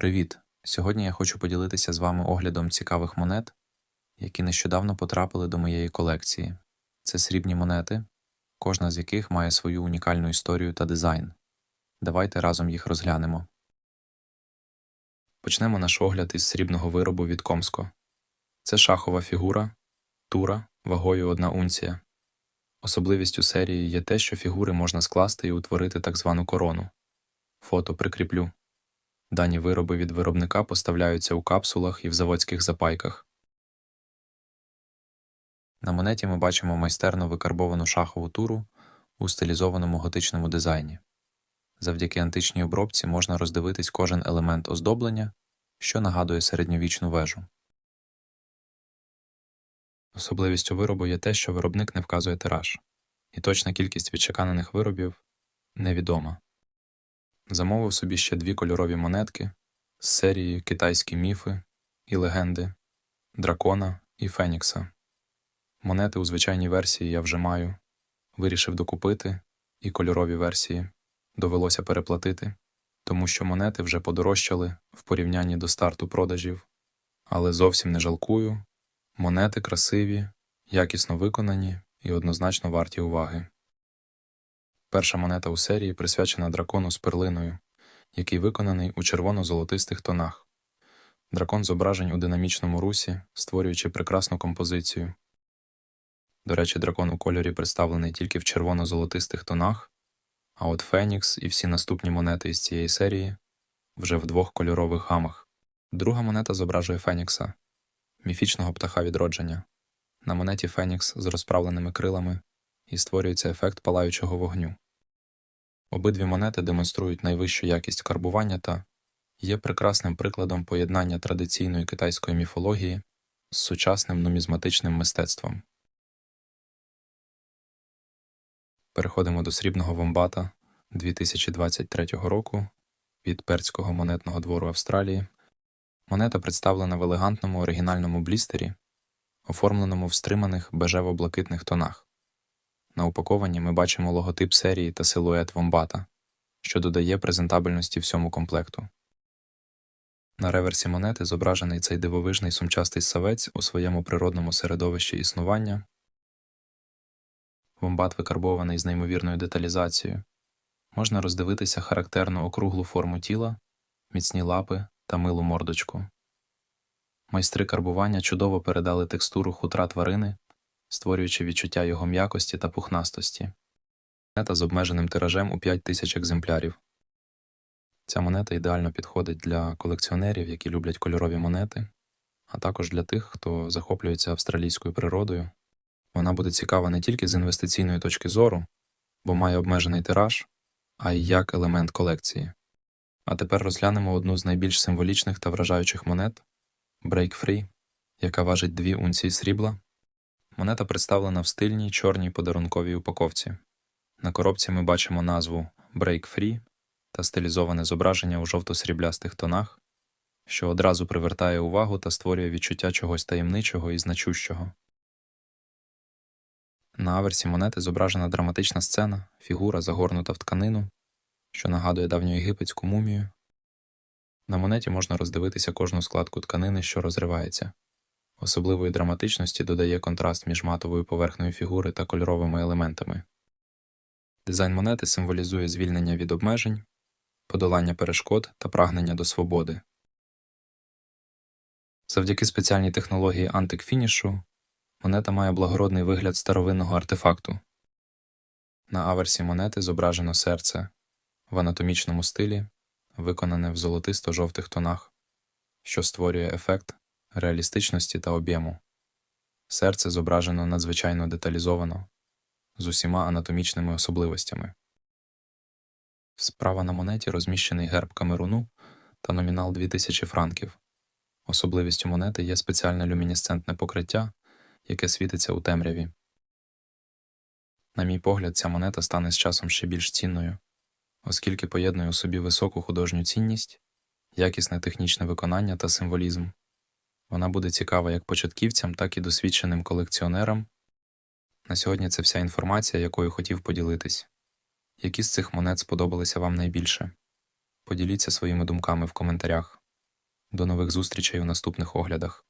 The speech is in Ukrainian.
Привіт! Сьогодні я хочу поділитися з вами оглядом цікавих монет, які нещодавно потрапили до моєї колекції. Це срібні монети, кожна з яких має свою унікальну історію та дизайн. Давайте разом їх розглянемо. Почнемо наш огляд із срібного виробу від Комско. Це шахова фігура, тура вагою 1 унція. Особливістю серії є те, що фігури можна скласти і утворити так звану корону. Фото прикріплю. Дані вироби від виробника поставляються у капсулах і в заводських запайках. На монеті ми бачимо майстерно викарбовану шахову туру у стилізованому готичному дизайні. Завдяки античній обробці можна роздивитись кожен елемент оздоблення, що нагадує середньовічну вежу. Особливістю виробу є те, що виробник не вказує тираж, і точна кількість відчеканених виробів невідома. Замовив собі ще дві кольорові монетки з серії Китайські міфи і легенди Дракона і Фенікса. Монети у звичайній версії я вже маю, вирішив докупити, і кольорові версії довелося переплатити, тому що монети вже подорожчали в порівнянні до старту продажів, але зовсім не жалкую. Монети красиві, якісно виконані і однозначно варті уваги. Перша монета у серії присвячена дракону з перлиною, який виконаний у червоно-золотистих тонах. Дракон зображень у динамічному русі, створюючи прекрасну композицію. До речі, дракон у кольорі представлений тільки в червоно-золотистих тонах, а от Фенікс і всі наступні монети із цієї серії вже в двох кольорових гамах. Друга монета зображує Фенікса, міфічного птаха відродження. На монеті Фенікс з розправленими крилами і створюється ефект палаючого вогню. Обидві монети демонструють найвищу якість карбування та є прекрасним прикладом поєднання традиційної китайської міфології з сучасним нумізматичним мистецтвом. Переходимо до срібного вомбата 2023 року від перського монетного двору Австралії. Монета представлена в елегантному оригінальному блістері, оформленому в стриманих бежево-блакитних тонах. На упакованні ми бачимо логотип серії та силует вомбата, що додає презентабельності всьому комплекту. На реверсі монети зображений цей дивовижний сумчастий савець у своєму природному середовищі існування. Вомбат викарбований з неймовірною деталізацією. Можна роздивитися характерну округлу форму тіла, міцні лапи та милу мордочку. Майстри карбування чудово передали текстуру хутра тварини створюючи відчуття його м'якості та пухнастості. Монета з обмеженим тиражем у 5 тисяч екземплярів. Ця монета ідеально підходить для колекціонерів, які люблять кольорові монети, а також для тих, хто захоплюється австралійською природою. Вона буде цікава не тільки з інвестиційної точки зору, бо має обмежений тираж, а й як елемент колекції. А тепер розглянемо одну з найбільш символічних та вражаючих монет Break Free, яка важить 2 унції срібла Монета представлена в стильній чорній подарунковій упаковці. На коробці ми бачимо назву Break Free та стилізоване зображення у жовто-сріблястих тонах, що одразу привертає увагу та створює відчуття чогось таємничого і значущого. На аверсі монети зображена драматична сцена, фігура загорнута в тканину, що нагадує давньоєгипетську мумію. На монеті можна роздивитися кожну складку тканини, що розривається. Особливої драматичності додає контраст між матовою поверхнею фігури та кольоровими елементами. Дизайн монети символізує звільнення від обмежень, подолання перешкод та прагнення до свободи. Завдяки спеціальній технології антик-фінішу монета має благородний вигляд старовинного артефакту. На аверсі монети зображено серце в анатомічному стилі, виконане в золотисто жовтих тонах, що створює ефект реалістичності та об'єму. Серце зображено надзвичайно деталізовано, з усіма анатомічними особливостями. Справа на монеті розміщений герб Камеруну та номінал 2000 франків. Особливістю монети є спеціальне люмінесцентне покриття, яке світиться у темряві. На мій погляд, ця монета стане з часом ще більш цінною, оскільки поєднує у собі високу художню цінність, якісне технічне виконання та символізм. Вона буде цікава як початківцям, так і досвідченим колекціонерам. На сьогодні це вся інформація, якою хотів поділитись. Які з цих монет сподобалися вам найбільше? Поділіться своїми думками в коментарях. До нових зустрічей у наступних оглядах.